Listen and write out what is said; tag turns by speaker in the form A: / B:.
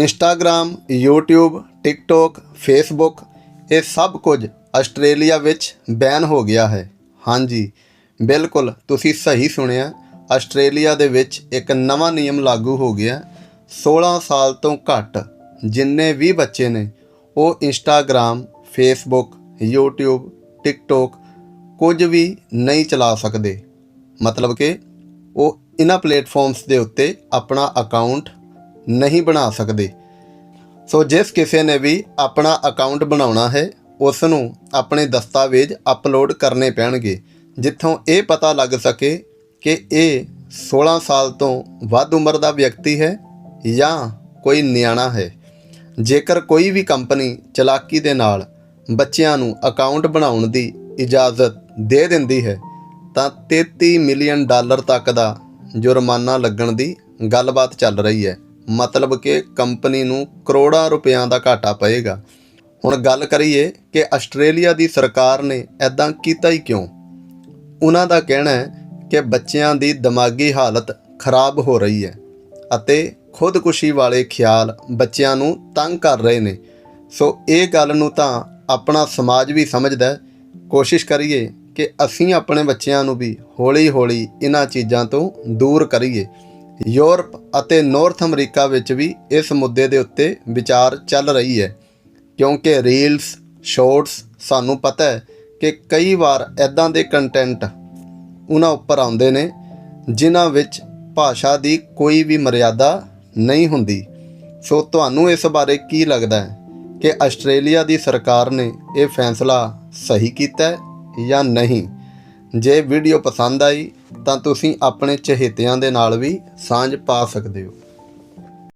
A: Instagram YouTube, TikTok, Facebook, ਇਹ ਸਭ ਕੁਝ ਆਸਟ੍ਰੇਲੀਆ ਵਿੱਚ ਬੈਨ ਹੋ ਗਿਆ ਹੈ। ਹਾਂਜੀ, ਬਿਲਕੁਲ, ਤੁਸੀਂ ਸਹੀ ਸੁਣਿਆ। ਆਸਟ੍ਰੇਲੀਆ ਦੇ ਵਿੱਚ ਇੱਕ ਨਵਾਂ ਨਿਯਮ ਲਾਗੂ ਹੋ ਗਿਆ। 16 ਸਾਲ ਤੋਂ ਘੱਟ ਜਿੰਨੇ ਵੀ ਬੱਚੇ ਨੇ, ਉਹ ਇੰਸਟਾਗ੍ਰam ਫੇਸਬੁੱਕ YouTube, TikTok ਕੁਝ ਵੀ ਨਹੀਂ ਚਲਾ ਸਕਦੇ। ਮਤਲਬ ਕਿ ਉਹ ਇਹਨਾਂ ਪਲੇਟਫਾਰਮਸ ਦੇ ਉੱਤੇ ਆਪਣਾ ਅਕਾਊਂਟ ਨਹੀਂ ਬਣਾ ਸਕਦੇ। ਸੋ ਜਿਸ ਕਿਸੇ ਨੇ ਵੀ ਆਪਣਾ ਅਕਾਊਂਟ ਬਣਾਉਣਾ ਹੈ ਉਸ ਨੂੰ ਆਪਣੇ ਦਸਤਾਵੇਜ਼ ਅਪਲੋਡ ਕਰਨੇ ਪੈਣਗੇ, ਜਿੱਥੋਂ ਇਹ ਪਤਾ ਲੱਗ ਸਕੇ ਕਿ ਇਹ 16 ਸਾਲ ਤੋਂ ਵੱਧ ਉਮਰ ਦਾ ਵਿਅਕਤੀ ਹੈ ਜਾਂ ਕੋਈ ਨਿਆਣਾ ਹੈ। ਜੇਕਰ ਕੋਈ ਵੀ ਕੰਪਨੀ ਚਲਾਕੀ ਦੇ ਨਾਲ ਬੱਚਿਆਂ ਨੂੰ ਅਕਾਊਂਟ ਬਣਾਉਣ ਦੀ ਇਜਾਜ਼ਤ ਦੇ ਦਿੰਦੀ ਹੈ, ਤਾਂ 33 ਮਿਲੀਅਨ ਡਾਲਰ ਤੱਕ ਦਾ ਜੁਰਮਾਨਾ ਲੱਗਣ ਦੀ ਗੱਲਬਾਤ ਚੱਲ ਰਹੀ ਹੈ। ਮਤਲਬ ਕਿ ਕੰਪਨੀ ਨੂੰ ਕਰੋੜਾਂ ਰੁਪਇਆਂ ਦਾ ਘਾਟਾ ਪਏਗਾ। ਹੁਣ ਗੱਲ ਕਰੀਏ ਕਿ ਆਸਟ੍ਰੇਲੀਆ ਦੀ ਸਰਕਾਰ ਨੇ ਐਦਾਂ ਕੀਤਾ ਹੀ ਕਿਉਂ? ਉਹਨਾਂ ਦਾ ਕਹਿਣਾ ਹੈ ਕਿ ਬੱਚਿਆਂ ਦੀ ਦਿਮਾਗੀ ਹਾਲਤ ਖਰਾਬ ਹੋ ਰਹੀ ਹੈ ਅਤੇ ਖੁਦਕੁਸ਼ੀ ਵਾਲੇ ਖਿਆਲ ਬੱਚਿਆਂ ਨੂੰ ਤੰਗ ਕਰ ਰਹੇ ਨੇ। ਸੋ ਇਹ ਗੱਲ ਨੂੰ ਤਾਂ ਆਪਣਾ ਸਮਾਜ ਵੀ ਸਮਝਦਾ ਕੋਸ਼ਿਸ਼ ਕਰੀਏ ਕਿ ਅਸੀਂ ਆਪਣੇ ਬੱਚਿਆਂ ਨੂੰ ਵੀ ਹੌਲੀ-ਹੌਲੀ ਇਹਨਾਂ ਚੀਜ਼ਾਂ ਤੋਂ ਦੂਰ ਕਰੀਏ। ਯੂਰਪ ਅਤੇ ਨਾਰਥ ਅਮਰੀਕਾ ਵਿੱਚ ਵੀ ਇਸ ਮੁੱਦੇ ਦੇ ਉੱਤੇ ਵਿਚਾਰ ਚੱਲ ਰਹੀ ਹੈ, ਕਿਉਂਕਿ ਰੀਲਸ ਸ਼ਾਰਟਸ ਸਾਨੂੰ ਪਤਾ ਹੈ ਕਿ ਕਈ ਵਾਰ ਐਦਾਂ ਦੇ ਕੰਟੈਂਟ ਉਹਨਾਂ ਉੱਪਰ ਆਉਂਦੇ ਨੇ, ਜਿਨ੍ਹਾਂ ਵਿੱਚ ਭਾਸ਼ਾ ਦੀ ਕੋਈ ਵੀ ਮਰਿਆਦਾ ਨਹੀਂ ਹੁੰਦੀ। ਸੋ ਤੁਹਾਨੂੰ ਇਸ ਬਾਰੇ ਕੀ ਲੱਗਦਾ ਹੈ ਕਿ ਆਸਟ੍ਰੇਲੀਆ ਦੀ ਸਰਕਾਰ ਨੇ ਇਹ ਫੈਸਲਾ ਸਹੀ ਕੀਤਾ ਹੈ ਜਾਂ ਨਹੀਂ? ਜੇ ਵੀਡੀਓ ਪਸੰਦ ਆਈ ਤਾਂ ਤੁਸੀਂ ਆਪਣੇ ਚਹੇਤਿਆਂ ਦੇ ਨਾਲ ਵੀ ਸਾਂਝ ਪਾ ਸਕਦੇ ਹੋ।